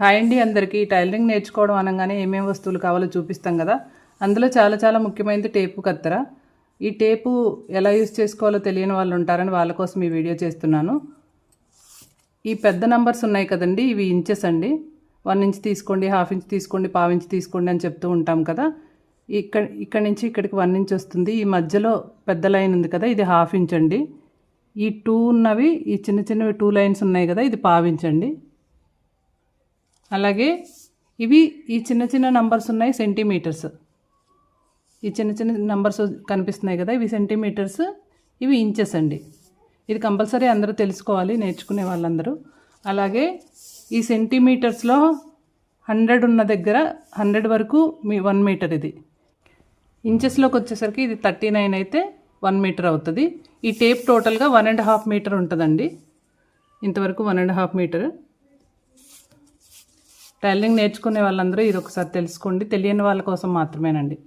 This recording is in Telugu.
హాయ్ అండి అందరికీ. టైలరింగ్ నేర్చుకోవడం అనగానే ఏమేమి వస్తువులు కావాలో చూపిస్తాం కదా. అందులో చాలా చాలా ముఖ్యమైనది టేపు కత్తెర. ఈ టేపు ఎలా యూజ్ చేసుకోవాలో తెలియని వాళ్ళు ఉంటారని వాళ్ళ కోసం ఈ వీడియో చేస్తున్నాను. ఈ పెద్ద నంబర్స్ ఉన్నాయి కదండి ఇవి ఇంచెస్ అండి. వన్ ఇంచ్ తీసుకోండి హాఫ్ ఇంచ్ తీసుకోండి పావు ఇంచ్ తీసుకోండి అని చెప్తూ ఉంటాం కదా. ఇక్కడ ఇక్కడ నుంచి ఇక్కడికి వన్ ఇంచ్ వస్తుంది. ఈ మధ్యలో పెద్ద లైన్ ఉంది కదా ఇది హాఫ్ ఇంచ్ అండి. ఈ టూ ఉన్నవి ఈ చిన్న చిన్నవి టూ లైన్స్ ఉన్నాయి కదా ఇది పావించండి అలాగే ఇవి ఈ చిన్న చిన్న నంబర్స్ ఉన్నాయి సెంటీమీటర్స్. ఈ చిన్న చిన్న నంబర్స్ కనిపిస్తున్నాయి కదా ఇవి సెంటీమీటర్స్ ఇవి ఇంచెస్ అండి. ఇది కంపల్సరీ అందరూ తెలుసుకోవాలి నేర్చుకునే వాళ్ళందరూ. అలాగే ఈ సెంటీమీటర్స్లో హండ్రెడ్ ఉన్న దగ్గర హండ్రెడ్ వరకు మీ వన్ మీటర్ ఇది. ఇంచెస్లోకి వచ్చేసరికి ఇది థర్టీ నైన్ అయితే వన్ మీటర్ అవుతుంది. ఈ టేప్ టోటల్గా వన్ అండ్ హాఫ్ మీటర్ ఉంటుందండి. ఇంతవరకు one and half metre. Tailoring నేర్చుకునే వాళ్ళందరూ ఇది ఒకసారి తెలుసుకోండి. తెలియని వాళ్ళ కోసం మాత్రమేనండి.